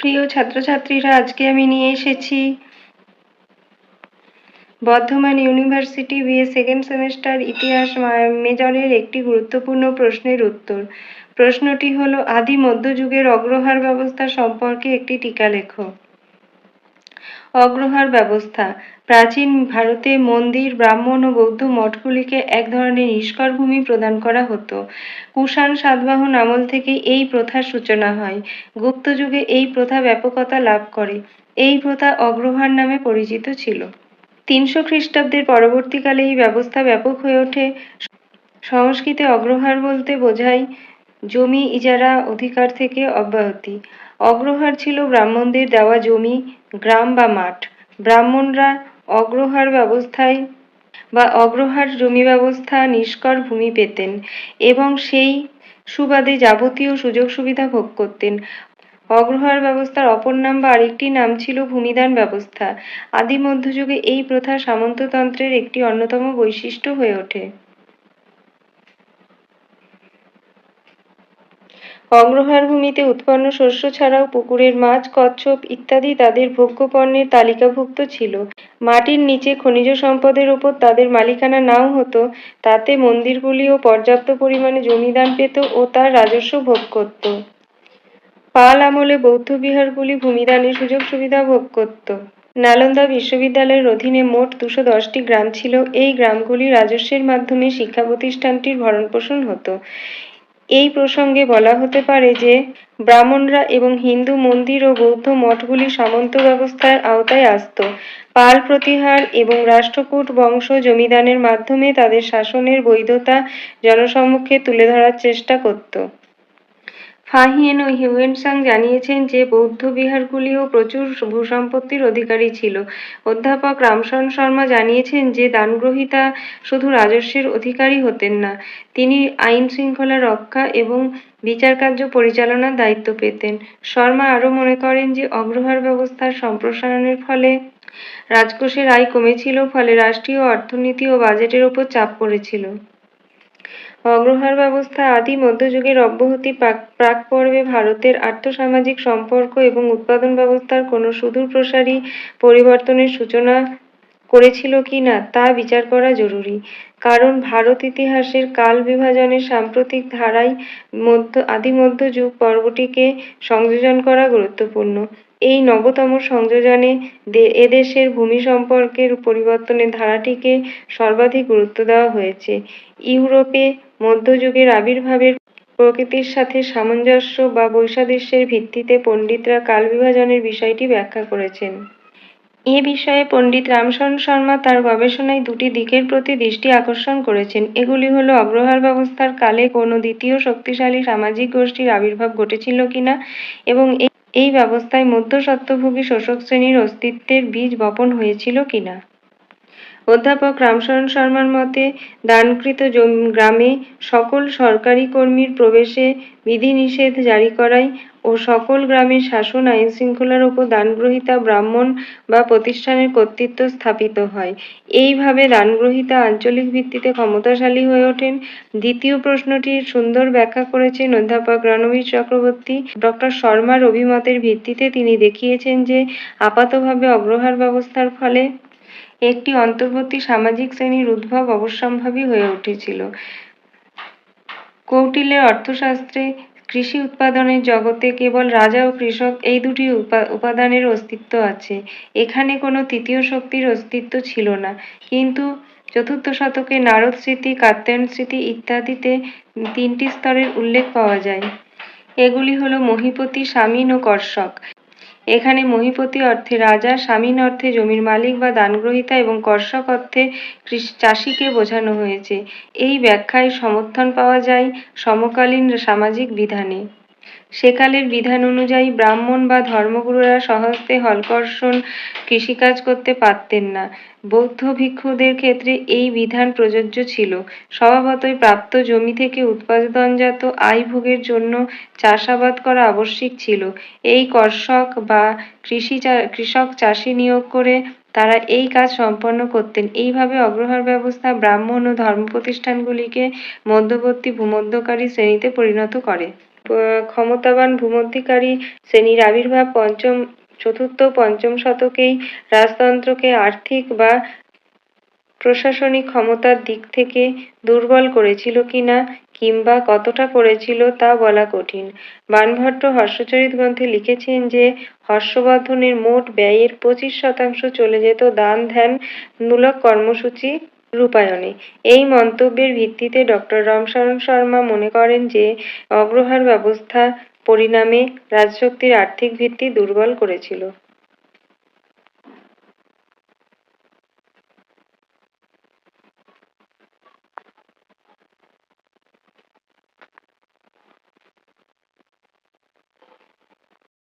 প্রিয় ছাত্রছাত্রীরা, আজকে আমি নিয়ে এসেছি Bardhaman university BA second semester ইতিহাস মেজরের একটি গুরুত্বপূর্ণ প্রশ্নের উত্তর। প্রশ্নটি হলো, আদি মধ্যযুগের অগ্রহার ব্যবস্থা সম্পর্কে একটি টিকা লেখো। অগ্রহার ব্যবস্থা। প্রাচীন ভারতে মন্দির, ব্রাহ্মণ ও বৌদ্ধ মঠগুলিকে এক ধরনের নিষ্কর ভূমি প্রদান করা হতো। কুষাণ সাতবাহন আমল থেকে এই প্রথার সূচনা হয়। গুপ্ত যুগে এই প্রথা ব্যাপকতা লাভ করে। এই প্রথা অগ্রহার নামে পরিচিত ছিল। তিনশো খ্রিস্টাব্দের পরবর্তীকালে এই ব্যবস্থা ব্যাপক হয়ে ওঠে। সংস্কৃতে অগ্রহার বলতে বোঝায় জমি ইজারা অধিকার থেকে অব্যাহতি। অগ্রহার ছিল ব্রাহ্মণদের দেওয়া জমি, গ্রাম বা মাঠ। ব্রাহ্মণরা অগ্রহার ব্যবস্থায় বা অগ্রহার জমি ব্যবস্থা নিষ্কর ভূমি পেতেন এবং সেই সুবাদে যাবতীয় সুযোগ সুবিধা ভোগ করতেন। অগ্রহার ব্যবস্থার অপর নাম বা আরেকটি নাম ছিল ভূমিদান ব্যবস্থা। আদি মধ্যযুগে এই প্রথা সামন্ততন্ত্রের একটি অন্যতম বৈশিষ্ট্য হয়ে ওঠে। অগ্রহার ভূমিতে উৎপন্ন শস্য ছাড়াও পুকুরের মাছ, কচ্ছপ ইত্যাদি তাদের ভোগ্য পণ্যের তালিকাভুক্ত ছিল। মাটির নিচে খনিজ সম্পদের উপর তাদের মালিকানা নাও হতো, তাতে মন্দিরগুলিও পর্যাপ্ত পরিমাণে জমিদান পেত ও তার রাজস্ব ভোগ করত। পাল আমলে বৌদ্ধ বিহারগুলি ভূমিদানের সুযোগ সুবিধা ভোগ করত। নালন্দা বিশ্ববিদ্যালয়ের অধীনে মোট দুশো দশটি গ্রাম ছিল। এই গ্রামগুলি রাজস্বের মাধ্যমে শিক্ষা প্রতিষ্ঠানটির ভরণপোষণ হতো। এই প্রসঙ্গে বলা হতে পারে যে, ব্রাহ্মণরা এবং হিন্দু মন্দির ও বৌদ্ধ মঠগুলি সামন্ত ব্যবস্থার আওতায় আসত। পাল প্রতিহার এবং রাষ্ট্রকূট বংশ জমিদানের মাধ্যমে তাদের শাসনের বৈধতা জনসম্মুখে তুলে ধরার চেষ্টা করত। ফাহিয়েন ও হিউয়েনসাং জানিয়েছেন যে বৌদ্ধ বিহারগুলিও প্রচুর ভূসম্পত্তির অধিকারী ছিল। অধ্যাপক রামশরণ শর্মা জানিয়েছেন যে দানগ্রহীতা শুধু রাজস্বের অধিকারী হতেন না, তিনি আইন শৃঙ্খলা রক্ষা এবং বিচারকার্য পরিচালনার দায়িত্ব পেতেন। শর্মা আরও মনে করেন যে অগ্রহার ব্যবস্থার সম্প্রসারণের ফলে রাজকোষের আয় কমেছিল, ফলে রাষ্ট্রীয় অর্থনীতি ও বাজেটের ওপর চাপ পড়েছিল। অগ্রহার ব্যবস্থা আদি মধ্যযুগের অব্যাহতি প্রাক পর্বে ভারতের আর্থসামাজিক সম্পর্ক এবং উৎপাদন ব্যবস্থার কোনো সুদূর প্রসারী পরিবর্তনের সূচনা করেছিল কিনা তা বিচার করা জরুরি। কারণ ভারত ইতিহাসের কাল বিভাজনের সাম্প্রতিক ধারায় মধ্য, আদি মধ্যযুগ পর্বটিকে সংযোজন করা গুরুত্বপূর্ণ। এই নবতম সংযোজনে এদেশের ভূমি সম্পর্কের পরিবর্তনের ধারাটিকে সর্বাধিক গুরুত্ব দেওয়া হয়েছে। ইউরোপে মধ্যযুগের আবির্ভাবের প্রকৃতির সাথে সামঞ্জস্য বা বৈসাদৃশ্যের ভিত্তিতে পণ্ডিতরা কাল বিভাজনের বিষয়টি ব্যাখ্যা করেছেন। এ বিষয়ে পণ্ডিত রামশরণ শর্মা তার গবেষণায় দুটি দিকের প্রতি দৃষ্টি আকর্ষণ করেছেন। এগুলি হল, অগ্রহার ব্যবস্থার কালে কোনো দ্বিতীয় শক্তিশালী সামাজিক গোষ্ঠীর আবির্ভাব ঘটেছিল কিনা এবং এই ব্যবস্থায় মধ্যস্বত্বভোগী শোষক শ্রেণির অস্তিত্বের বীজ বপন হয়েছিল কিনা? অধ্যাপক রামশরণ শর্মার মতে, দানকৃত গ্রামে সকল সরকারি কর্মীর প্রবেশে বিধিনিষেধ জারি করায় ও সকল গ্রামের শাসন আইন শৃঙ্খলার ওপর দানগ্রহীতা ব্রাহ্মণ বা প্রতিষ্ঠানের কর্তৃত্ব স্থাপিত হয়। এইভাবে দানগ্রহীতা আঞ্চলিক ভিত্তিতে ক্ষমতাশালী হয়ে ওঠেন। দ্বিতীয় প্রশ্নটির সুন্দর ব্যাখ্যা করেছেন অধ্যাপক রণবীর চক্রবর্তী। ডক্টর শর্মার অভিমতের ভিত্তিতে তিনি দেখিয়েছেন যে, আপাতভাবে অগ্রহার ব্যবস্থার ফলে একটি অন্তর্বর্তী সামাজিক শ্রেণির উদ্ভব অবশ্যম্ভাবী হয়ে উঠেছিল। কৌটিল্যের অর্থশাস্ত্রে কৃষি উৎপাদনের জগতে কেবল রাজা ও কৃষক এই দুটি উপাদানের অস্তিত্ব আছে। এখানে কোনো তৃতীয় শক্তির অস্তিত্ব ছিল না। কিন্তু চতুর্থ শতকে নারদ স্মৃতি, কাত্যায়ন স্মৃতি ইত্যাদিতে তিনটি স্তরের উল্লেখ পাওয়া যায়। এগুলি হলো মহিপতি স্বামীন ও কর্ষক। এখানে মহিপতি অর্থে রাজা স্বামীন অর্থে জমির মালিক বা দানগ্রহীতা এবং কর্ষক অর্থে চাষিকে বোঝানো হয়েছে। এই ব্যাখ্যায় সমর্থন পাওয়া যায় সমকালীন সামাজিক বিধানে। সেকালের বিধান অনুযায়ী ব্রাহ্মণ বা ধর্মগুরুরা স্বহস্তে হলকর্ষণ কৃষিকাজ করতে পারতেন না। বৌদ্ধ ভিক্ষুদের ক্ষেত্রে এই বিধান প্রযোজ্য ছিল। স্বভাবতই প্রাপ্ত জমি থেকে উৎপাদনজাত আয় ভোগের জন্য চাষাবাদ করা আবশ্যিক ছিল। এই কর্ষক বা কৃষি কৃষক চাষি নিয়োগ করে তারা এই কাজ সম্পন্ন করতেন। এইভাবে অগ্রহার ব্যবস্থা ব্রাহ্মণ ও ধর্ম প্রতিষ্ঠানগুলিকে মধ্যবর্তী ভূমধ্যকারী শ্রেণীতে পরিণত করে। ক্ষমতাবান ভূমধ্যিকারী শ্রেণির আবির্ভাব পঞ্চম, চতুর্থ, পঞ্চম শতকেই রাজতন্ত্রকে আর্থিক বা প্রশাসনিক ক্ষমতার দিক থেকে দুর্বল করেছিল কিনা কিংবা কতটা করেছিল তা বলা কঠিন। বাণভট্ট হর্ষচরিত গ্রন্থে লিখেছেন যে, হর্ষবর্ধনের মোট ব্যয়ের পঁচিশ শতাংশ চলে যেত দান ধ্যান মূলক কর্মসূচি রূপায়ণে। এই মন্তব্যের ভিত্তিতে ডক্টর রামশরণ শর্মা মনে করেন যে অগ্রহার ব্যবস্থা পরিণামে রাজশক্তির আর্থিক ভিত্তি দুর্বল করেছিল।